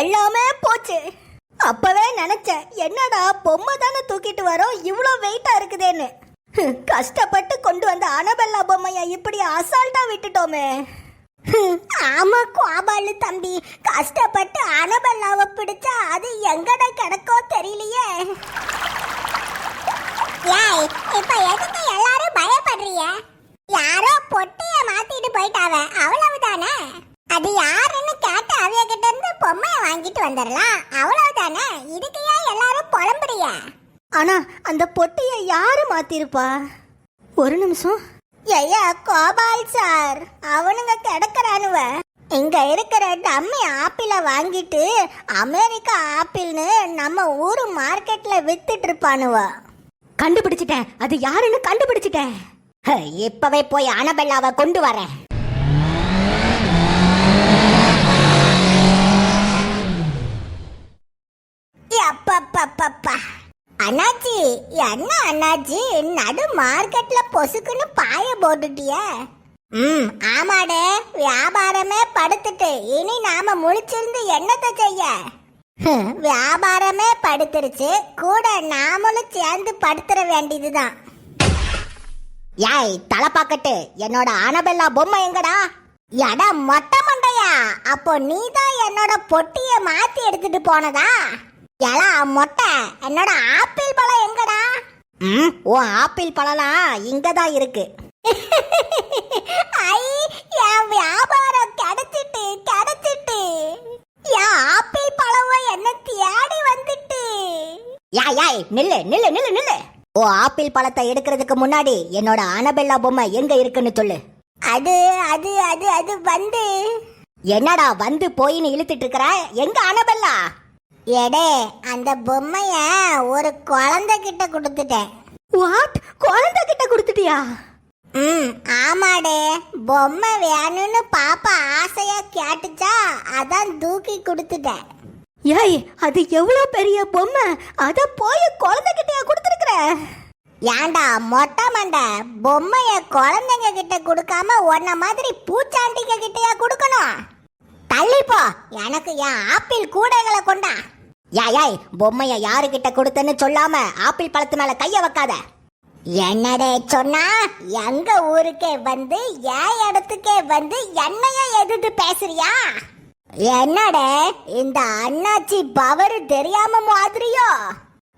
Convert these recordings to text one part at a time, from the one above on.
எல்லாமே போச்சு. அப்பவே நினைச்சேன் என்னடா பொம்மை தானே தூக்கிட்டு வரோம் இவ்வளோ வெயிட்டா இருக்குதேன்னு. கஷ்டப்பட்டு கொண்டு வந்த அனபெல்லா பொம்மைய இப்படி அசால்ட்டா விட்டுட்டோமே. ஆமா கோபாலு தம்பி கஷ்டப்பட்டு அனபெல்லாவை பிடிச்சா அது எங்கட கிடக்கோ தெரியலையே ஏய் இப்ப எதுக்கு எல்லாரும் பயப்படுறீங்க யாரோ பொட்டிய மாத்திட்டு போயிட்டாவ அவ்வளவுதானே அது யாருன்னு கேட்டு அவிய கிட்ட இருந்து பொம்மைய வாங்கிட்டு வந்துடலாம் அவ்வளவுதானே இதுக்கு ஏன் எல்லாரும் புலம்புறீங்க ஆனா அந்த பொட்டியை யாரு மாத்திருப்பா? ஒரு நிமிஷம். ஐயா கோபால் சார். அவனுங்க கிடக்குறானுவ. இங்க இருக்கிற டம்மி ஆப்பிள வாங்கிட்டு அமெரிக்கா ஆப்பிள்னு நம்ம ஊரு மார்க்கெட்ல வித்துட்டு இருப்பானுவ. கண்டுபிடிச்சிட்டேன். அது யாருன்னு கண்டுபிடிச்சிட்டேன். இப்பவே போய் அனபெல்லாவை கொண்டு வரேன். அப்பப்பப்பப்பா. அண்ணாச்சி என்ன அண்ணாச்சி? நடு மார்க்கெட்ல பொசுக்குன்னு பாய போட்டுட்டிய. ம் ஆமாடே வியாபாரமே படுத்துட்டு. இனி நாம முழிச்சிருந்து என்னத்தை செய்ய? வியாபாரமே படுத்துருச்சு. கூட நாமளும் சேர்ந்து படுத்துற வேண்டியதுதான். யாய் தலைப்பாக்கட்டு என்னோட அனபெல்லா பொம்மை எங்கடா? எடா மொட்டை மண்டையா? அப்போ நீ தான் என்னோட பொட்டிய மாத்தி எடுத்துட்டு போனதா? எலா மொட்டை. என்னோட ஆப்பிள் பழம் எங்கடா? ம்? ஓ ஆப்பிள் பழலாம் இங்க தான் இருக்கு. ஐ என் வியாபாரம் கிடைச்சிட்டு கிடைச்சிட்டு. என் ஆப்பிள் பழம் என்ன தேடி வந்துட்டு. யாய் யாய் நில்லு நில்லு நில்லு நில்லு. ஓ ஆப்பிள் பழத்தை எடுக்கிறதுக்கு முன்னாடி என்னோட அனபெல்லா பொம்மை எங்க இருக்குன்னு சொல்லு. அது அது அது அது வந்து. என்னடா வந்து போயின்னு இழுத்துட்டு இருக்கிற? எங்க அனபெல்லா? எடே அந்த பொம்மைய ஒரு குழந்தை கிட்ட கொடுத்துட்டேன். வாட் குழந்தை கிட்ட கொடுத்துட்டியா? ம் ஆமாடே. பொம்மை வேணும்னு பாப்பா ஆசையா கேட்டுச்சா அதான் தூக்கி கொடுத்துட்டேன். ஏய் அது எவ்வளவு பெரிய பொம்மை? அத போய் குழந்தை கிட்டயா கொடுத்துருக்குற? ஏன்டா மொட்டை மண்டை? பொம்மைய குழந்தைங்க கிட்ட கொடுக்காம உன்ன மாதிரி பூச்சாண்டிங்க கிட்டயா கொடுக்கணும்? தள்ளிப்போ. எனக்கு என் ஆப்பிள் கூடைகளை கொண்டா. யாய் யாய் பொம்மைய யாருகிட்ட கொடுத்தேன்னு சொல்லாம ஆப்பிள் பழத்து மேல கைய வைக்காத. என்னடே சொன்னா எங்க ஊருக்கே வந்து என் இடத்துக்கே வந்து என்னைய எதிர்த்து பேசுறியா? என்னடே இந்த அண்ணாச்சி பவர் தெரியாம மாதிரியோ?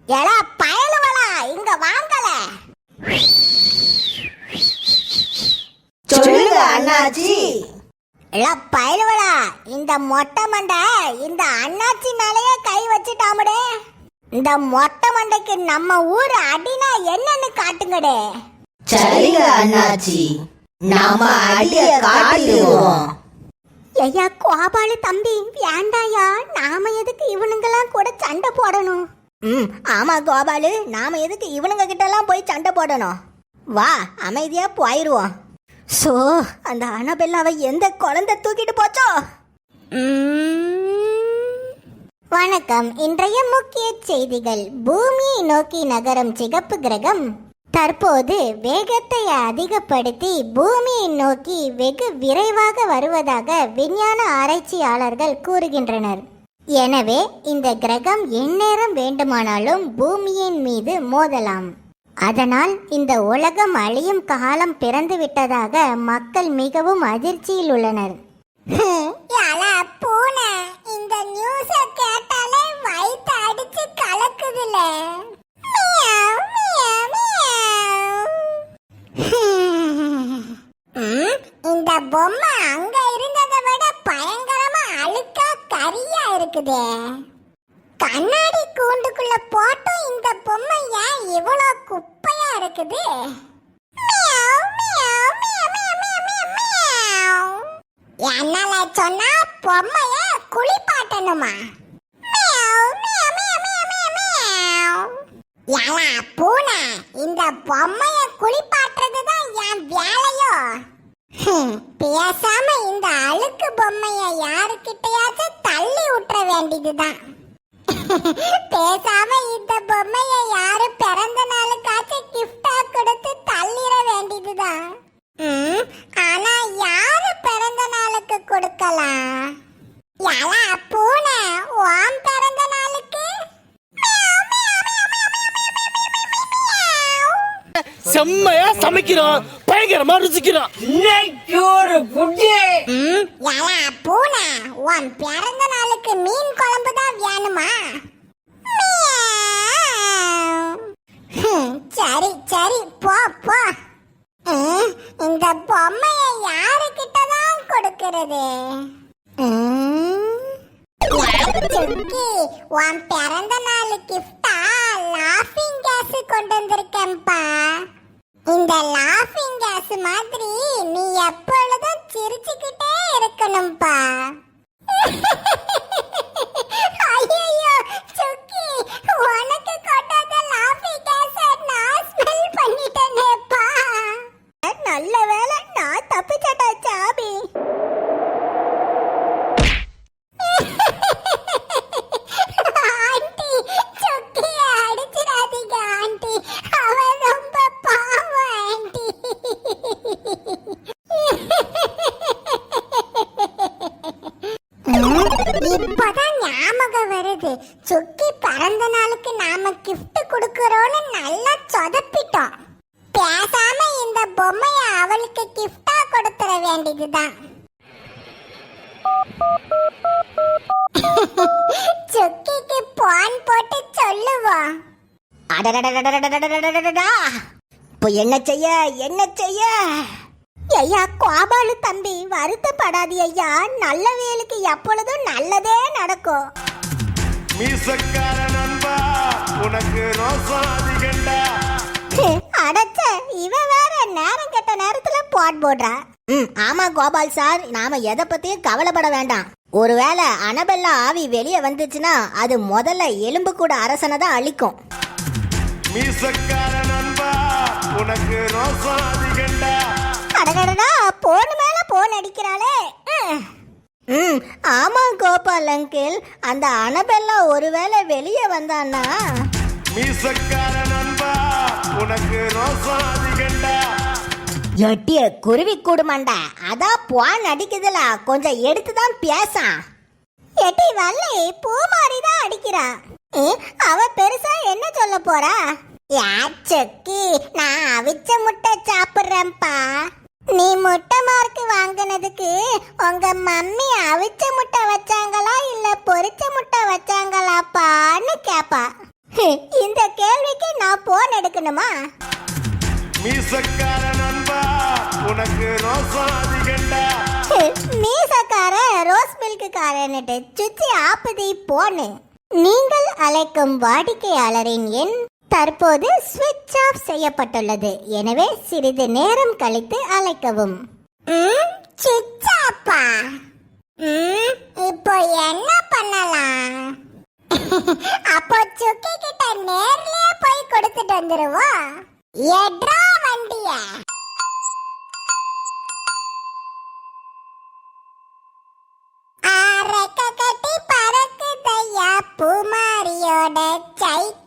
எடா பயலுவலா இங்க வாங்கல. சொல்லுங்க அண்ணாச்சி. பயலுவலா இந்த மொட்டை மண்டை இந்த அண்ணாச்சி மேலயே கை வச்சுட்டாமடே. இந்த மொட்டை மண்டைக்கு நம்ம ஊர் அடினா என்னன்னு காட்டுங்கடே. சரிங்க அண்ணாச்சி. நாம அடிய காட்டிடுவோம். ஐயா கோபாலு தம்பி வேண்டாயா? நாம எதுக்கு இவனுங்கெல்லாம் கூட சண்டை போடணும்? ம் ஆமா கோபாலு நாம எதுக்கு இவனுங்க கிட்ட எல்லாம் போய் சண்டை போடணும்? வா அமைதியா போயிருவோம். சோ அந்த அனபெல்லாவை எந்த குழந்தை தூக்கிட்டு போச்சோ? வணக்கம். இன்றைய முக்கிய செய்திகள். பூமியை நோக்கி நகரும் சிகப்பு கிரகம் தற்போது வேகத்தை அதிகப்படுத்தி பூமியை நோக்கி வெகு விரைவாக வருவதாக விஞ்ஞான ஆராய்ச்சியாளர்கள் கூறுகின்றனர். எனவே இந்த கிரகம் எந்நேரம் வேண்டுமானாலும் பூமியின் மீது மோதலாம். அதனால் இந்த உலகம் அழியும் காலம் பிறந்து விட்டதாக மக்கள் மிகவும் அதிர்ச்சியில் உள்ளனர். பூனை இந்த நியூஸ கேட்டாலே வயித்து அடிச்சு கலக்குதுல. இந்த பொம்மை அங்க இருந்ததை விட பயங்கரமா அழுக்கா கரியா இருக்குதே. கண்ணாடி கூண்டுக்குள்ள போட்டும். இந்த பொம்மை ஏன் இவ்வளோ குப்பையா இருக்குது? என்னால சொன்னா பொம்மைய குளிப்பாட்டணுமா? ஏலா பூனை இந்த பொம்மைய குளிப்பாட்டுறது தான் என் வேலையோ? பேசாம இந்த அழுக்கு பொம்மைய யாருக்கிட்டயாச்சும் தள்ளி விட்டுற வேண்டியதுதான். பேசாம இந்த பொம்மைய யாரு பிறந்த நாளுக்காச்சும் கிஃப்டா கொடுத்து தள்ளிட வேண்டியதுதான் ஆனா யாரு பிறந்த நாளுக்கு கொடுக்கலாம் யாரா பூனை பிறந்த நாளுக்கு. செம்மையா சமைக்கிறோம் பயங்கரமா ருசிக்கிறோம் இன்னைக்கு ஒரு புட்டி யாரா பூனை உன் பிறந்த உங்களுக்கு மீன் குழம்பு தான் வேணுமா? சரி சரி போ போ. இந்த பொம்மையை யாருக்கிட்ட தான் கொடுக்கிறது? சுக்கி உன் பிறந்த நாள் கிஃப்டா? லாஃபிங் கேஸ் கொண்டு வந்திருக்கேன்ப்பா இந்த லாஃபிங் கேஸ் மாதிரி நீ எப்பொழுதும் சிரிச்சுக்கிட்டே இருக்கணும்ப்பா ஞாபகம் வருது. சுக்கி பிறந்த நாளுக்கு நாம கிஃப்ட் கொடுக்கறோம்னு நல்லா சொதப்பிட்டோம். பேசாம இந்த பொம்மைய அவளுக்கு கிஃப்டா கொடுத்துட வேண்டியதுதான். சுக்கிக்கு போன் போட்டு சொல்லுவோம் அடடடடடடடடடடடடா. இப்போ என்ன செய்ய என்ன செய்ய? ஐயா கோபாலு தம்பி வருத்தப்படாதி ஐயா. நல்ல வேலுக்கு எப்பொழுதும் நல்லதே நடக்கும். மீசக்கார நண்பா உனக்கு ரோசம் அதிகண்டா? அடச்ச இவன் வேற நேரம் கெட்ட நேரத்துல பாட் போடுறா. ம் ஆமா கோபால் சார் நாம எதை பத்தியும் கவலைப்பட வேண்டாம். ஒருவேளை அனபெல்லா ஆவி வெளியே வந்துச்சுன்னா அது முதல்ல எலும்பு கூட அரசனை தான் அழிக்கும். மீசக்கார நண்பா உனக்கு ரோசம் அதிகண்டா? அடடடடா போன் மேல போன் அடிக்கிறாளே. ம். ம் ஆமா கோபால் அங்கிள். அந்த அனபெல்லா ஒருவேளை வெளியே வந்தான்னா? மீசக்கார நண்பா உனக்கு ரோசம் அதிகண்டா எட்டிய குருவி கூடுமாண்டா. அதான் போன் அடிக்குதுல. கொஞ்சம் எடுத்து தான் பேசான். எட்டி வள்ளி பூ மாதிரி தான் அடிக்கிறா அவ பெருசா என்ன சொல்ல போறா? யாச்சக்கி நான் அவிச்ச முட்டை சாப்பிடுறேன்ப்பா. நீ முட்டை மார்க் வாங்கினதுக்கு உங்க மம்மி அவிச்ச முட்டை வச்சாங்களா இல்ல பொரிச்ச முட்டை வச்சாங்களாப்பான்னு கேப்பா. இந்த கேள்விக்கு நான் போன் எடுக்கணுமா? மீசக்கார நண்பா உனக்கு ரோசம் அதிகண்டா மீசக்கார ரோஸ் மில்க்குக்காரன்ட்டு சுச்சி ஆப்புதி போன்னு. நீங்கள் அழைக்கும் வாடிக்கையாளரின் எண் தற்போது ஸ்விட்ச் ஆஃப் செய்யப்பட்டுள்ளது. எனவே சிறிது நேரம் கழித்து அழைக்கவும். இப்போ என்ன பண்ணலாம்? அப்போ சுக்கி கிட்ட நேர்லயே போய் கொடுத்துட்டு வந்துருவோம். எட்ரா வண்டிய. கட்டி பறக்குதையா பூமாரியோட சைக்கிளு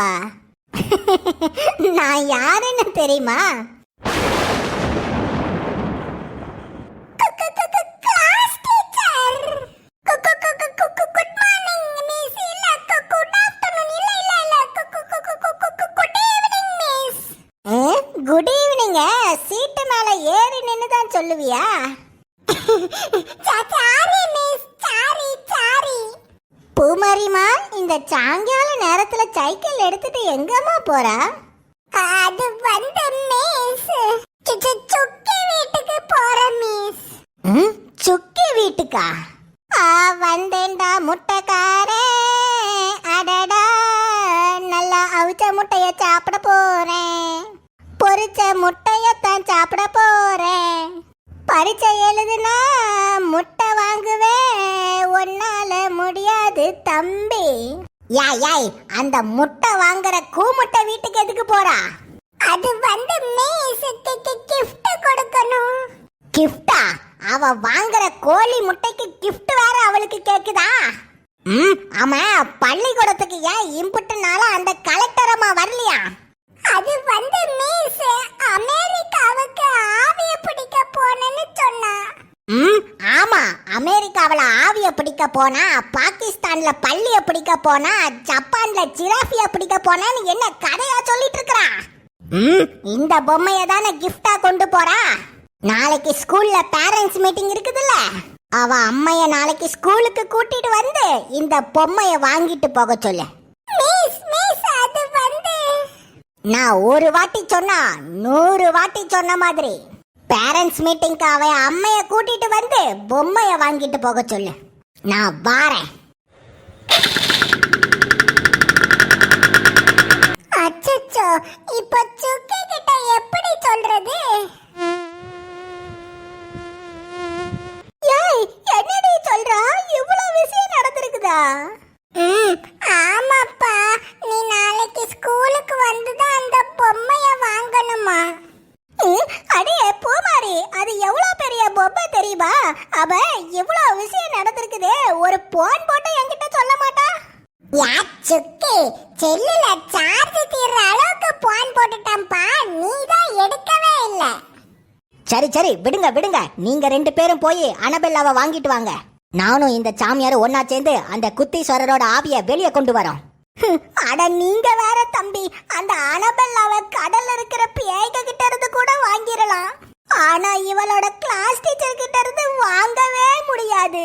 போவா நான் யாருன்னு தெரியுமா குட் ஈவினிங்க சீட்டு மேல ஏறி நின்னு தான் சொல்லுவியா சாரி மிஸ் சாரி சாரி பூமாரிமா இந்த சாயங்கால நேரத்துல சைக்கிள் எடுத்துட்டு எங்கம்மா போறா? அது வந்து மிஸ் சுக்கி வீட்டுக்கு போற மிஸ் ம், சுக்கி வீட்டுக்கா? ஆ வந்தேன்டா முட்டைக்காரே. அடடா நல்லா அவிச்ச முட்டைய சாப்பிட போறேன். பொரிச்ச முட்டையத்தான் சாப்பிட போறேன். பரீட்சை எழுதுனா முட்டை வாங்குவேன் உன்னால முடியாது தம்பி. யாய் யாய் அந்த முட்டை வாங்குற கூமுட்டை வீட்டுக்கு எதுக்கு போறா? அது வந்து மேசத்துக்கு கிஃப்ட் கொடுக்கணும். கிஃப்டா அவ வாங்குற கோழி முட்டைக்கு கிஃப்ட் வேற அவளுக்கு கேக்குதா? ம் ஆமா பள்ளிக்கூடத்துக்கு ஏன் இம்புட்டுனால அந்த கலெக்டர் அம்மா வரலையா? அது வந்து மீஸ் அமெரிக்காவுக்கு ஆவிய பிடிக்க போனேன்னு சொன்னா. ம் ஆமா. அமெரிக்காவுல ஆவிய பிடிக்க போனா பாகிஸ்தான்ல பள்ளிய பிடிக்க போனா ஜப்பான்ல ஜிராஃபிய பிடிக்க போனான்னு என்ன கதையா சொல்லிட்டு இருக்கறா ம் இந்த பொம்மைய தானே கிஃப்டா கொண்டு போறா? நாளைக்கு ஸ்கூல்ல பேரண்ட்ஸ் மீட்டிங் இருக்குதுல்ல. அவ அம்மைய நாளைக்கு ஸ்கூலுக்கு கூட்டிட்டு வந்து இந்த பொம்மைய வாங்கிட்டு போக சொல்லு. மிஸ் மிஸ் அது வந்து நான் ஒரு வாட்டி சொன்னா நூறு வாட்டி சொன்ன மாதிரி. பேரண்ட்ஸ் மீட்டிங்க்கு அவ அம்மைய கூட்டிட்டு வந்து பொம்மைய வாங்கிட்டு போக சொல்லு. நான் வாரேன். அச்சச்சோ இப்ப சுக்கி கிட்ட எப்படி சொல்றது? ஏய் என்னடி சொல்றா? இவ்வளவு விஷயம் நடந்திருக்குதா? ம் ஆமாப்பா. நீ நாளைக்கு ஸ்கூலுக்கு வந்து தான் அந்த பொம்மைய வாங்கணுமா அடே பூமாரி அது எவ்வளவு பெரிய பொம்மை தெரியுமா அவ இவ்வளவு விஷயம் நடந்திருக்குதே ஒரு போன் போட்டு என்கிட்ட சொல்ல மாட்டா யா சுக்கி செல்லுல சார்ஜ் தீர்ற அளவுக்கு போன் போட்டுட்டேன்ப்பா நீ தான் எடுக்கவே இல்லை விடுங்க விடுங்க. நீங்க ரெண்டு பேரும் போய் அனபெல்லாவை வாங்கிட்டு வாங்க. நானும் இந்த சாமியார் ஒன்னா சேர்ந்து அந்த குத்தீஸ்வரரோட ஆவிய வெளியே கொண்டு வரோம். அட நீங்க வேற தம்பி. அந்த அனபெல்லாவை கடல்ல இருக்கிற பேய்க கிட்ட இருந்து கூட வாங்கிடலாம். ஆனா இவளோட கிளாஸ் டீச்சர் கிட்ட இருந்து வாங்கவே முடியாது.